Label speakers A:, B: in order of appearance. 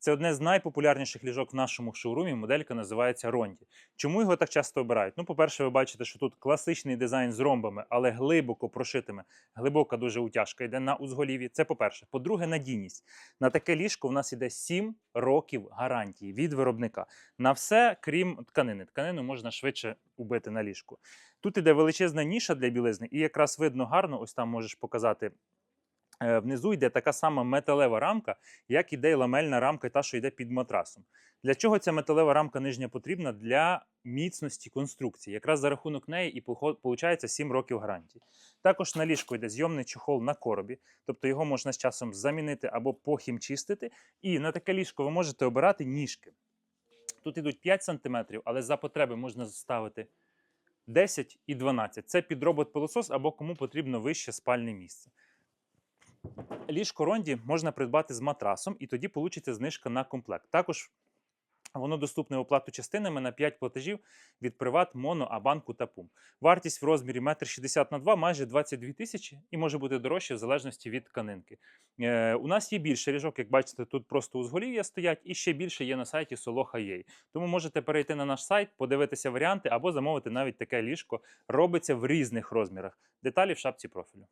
A: Це одне з найпопулярніших ліжок в нашому шоурумі. Моделька називається Ронді. Чому його так часто обирають? Ну, по-перше, ви бачите, що тут класичний дизайн з ромбами, але глибоко прошитими. Глибока дуже утяжка йде на узголів'ї. Це по-перше. По-друге, надійність. На таке ліжко в нас іде 7 років гарантії від виробника. На все, крім тканини. Тканину можна швидше убити на ліжку. Тут іде величезна ніша для білизни, і якраз видно гарно, ось там можеш показати. Е, Внизу йде така сама металева рамка, як іде й ламельна рамка, та, що йде під матрасом. Для чого ця металева рамка нижня потрібна? Для міцності конструкції. Якраз за рахунок неї і виходить 7 років гарантії. Також на ліжку йде зйомний чохол на коробі, тобто його можна з часом замінити або похімчистити. І на таке ліжко ви можете обирати ніжки. Тут ідуть 5 см, але за потреби можна ставити 10 і 12. Це під робот-пилосос або кому потрібно вище спальне місце. Ліжко Ронді можна придбати з матрасом, і тоді получиться знижка на комплект. Також воно доступне в оплату частинами на 5 платежів від Приват, Моно, Абанку та Пум. Вартість в розмірі 1,60 на 2 майже 22 тисячі і може бути дорожче в залежності від тканинки. Е, у нас є більше ліжок, як бачите, тут просто узголів'я стоять, і ще більше є на сайті Soloha.ua. Тому можете перейти на наш сайт, подивитися варіанти або замовити навіть таке ліжко. Робиться в різних розмірах. Деталі в шапці профілю.